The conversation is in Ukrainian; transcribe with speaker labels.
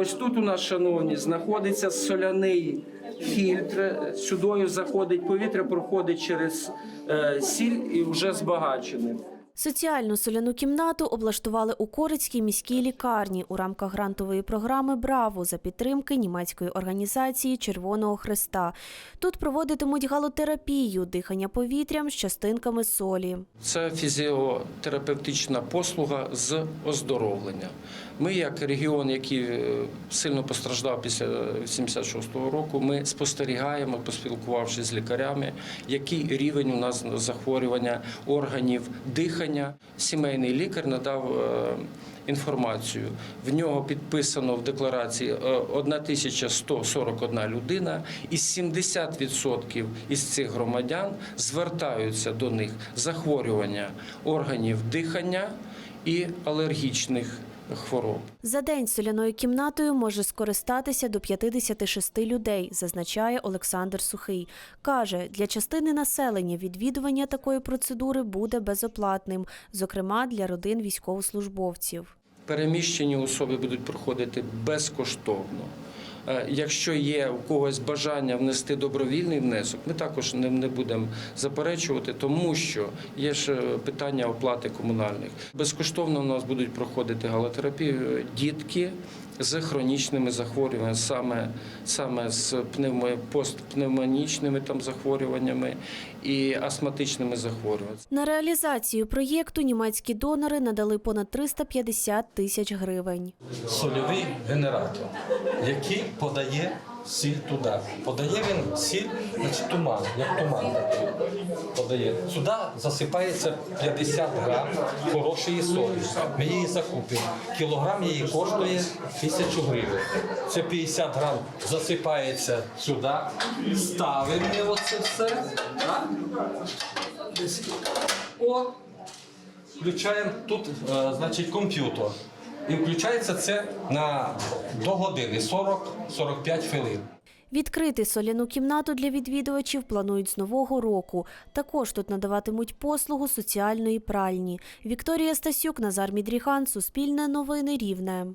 Speaker 1: Ось тут у нас, шановні, знаходиться соляний фільтр. Сюдою заходить повітря, проходить через е, сіль і вже збагачене.
Speaker 2: Соціальну соляну кімнату облаштували у Корицькій міській лікарні у рамках грантової програми Браво за підтримки німецької організації Червоного Хреста. Тут проводитимуть галотерапію, дихання повітрям з частинками солі.
Speaker 1: Це фізіотерапевтична послуга з оздоровлення. Ми, як регіон, який е, сильно постраждав після 76-го року, ми спостерігаємо, поспілкувавшись з лікарями, який рівень у нас захворювання органів дихання. Сімейний лікар надав е, інформацію. В нього підписано в декларації е, 1141 людина, і 70% із цих громадян звертаються до них захворювання органів дихання і алергічних хвороб.
Speaker 2: За день соляною кімнатою може скористатися до 56 людей, зазначає Олександр Сухий. Каже, для частини населення відвідування такої процедури буде безоплатним, зокрема для родин військовослужбовців.
Speaker 1: Переміщені особи будуть проходити безкоштовно. Е, Якщо є у когось бажання внести добровільний внесок, ми також не, будемо заперечувати, тому що є ж е, питання оплати комунальних. Безкоштовно у нас будуть проходити галотерапію дітки з хронічними захворюваннями, саме, саме з пневмо, постпневмонічними там захворюваннями і астматичними захворюваннями.
Speaker 2: На реалізацію проєкту німецькі донори надали понад 350 тисяч гривень.
Speaker 3: сольовий генератор, який подає сіль туди. Подає він сіль, значить туман, як туман такий подає. Сюди засипається 50 грам хорошої солі. Ми її закупимо. Кілограм її коштує тисячу гривень. Це 50 грам засипається сюди, ставимо ми оце все. Так? О, включаємо тут, е, значить, комп'ютер. І включається це на до години 40-45 хвилин.
Speaker 2: Відкрити соляну кімнату для відвідувачів планують з нового року. Також тут надаватимуть послугу соціальної пральні. Вікторія Стасюк, Назар Мідріхан, Суспільне новини Рівне.